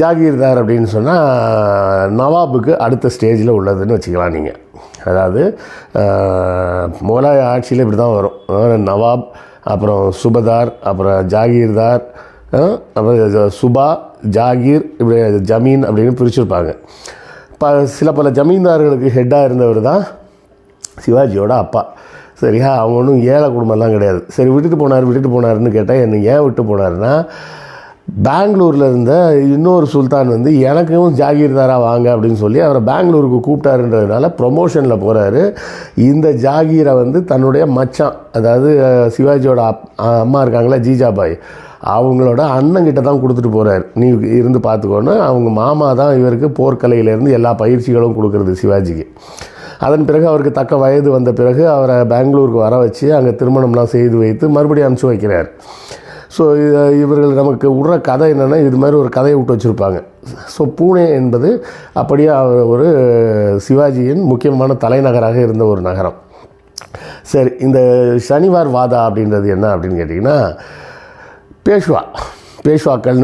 ஜாகீர்தார் அப்படின்னு சொன்னால் நவாபுக்கு அடுத்த ஸ்டேஜில் உள்ளதுன்னு வச்சுக்கலாம் நீங்கள் அதாவது முகலாய ஆட்சியில் இப்படி தான் வரும். அதாவது நவாப் அப்புறம் சுபதார் அப்புறம் ஜாகீர்தார் அப்புறம் சுபா ஜாகீர் இப்படி ஜமீன் அப்படின்னு பிரிச்சிருப்பாங்க. ப சில பல ஜமீன்தார்களுக்கு ஹெட்டாக இருந்தவர் தான் சிவாஜியோட அப்பா. சரியா? அவங்க ஒன்றும் ஏழை குடும்பம்லாம் கிடையாது. சரி விட்டுட்டு போனார் விட்டுட்டு போனாருன்னு கேட்டால் என்ன ஏன் விட்டு போனாருன்னா பெங்களூரில் இருந்த இன்னொரு சுல்தான் வந்து எனக்கும் ஜாகீர்தாரா வாங்க அப்படின்னு சொல்லி அவரை பெங்களூருக்கு கூப்பிட்டாருன்றதுனால ப்ரொமோஷனில் போகிறாரு இந்த ஜாகீரை வந்து தன்னுடைய மச்சான் அதாவது சிவாஜியோட அப் அம்மா இருக்காங்களா ஜீஜாபாய் அவங்களோட அண்ணங்கிட்ட தான் கொடுத்துட்டு போகிறார் நீ இருந்து பார்த்துக்கோன்னு அவங்க மாமா தான் இவருக்கு போர்க்கலையிலேருந்து எல்லா பயிற்சிகளும் கொடுக்குறது சிவாஜிக்கு. அதன் பிறகு அவருக்கு தக்க வயது வந்த பிறகு அவரை பெங்களூருக்கு வர வச்சு அங்கே திருமணம்லாம் செய்து வைத்து மறுபடியும் அனுப்பிச்சி வைக்கிறார். ஸோ இவர்கள் நமக்கு விடுற கதை என்னென்னா இது மாதிரி ஒரு கதையை விட்டு வச்சுருப்பாங்க. ஸோ பூனே என்பது அப்படியே அவர் ஒரு சிவாஜியின் முக்கியமான தலைநகராக இருந்த ஒரு நகரம். சரி இந்த சனிவார் வாதா அப்படின்றது என்ன அப்படின்னு கேட்டிங்கன்னா பேஷ்வா பேஷ்வாக்கள்னு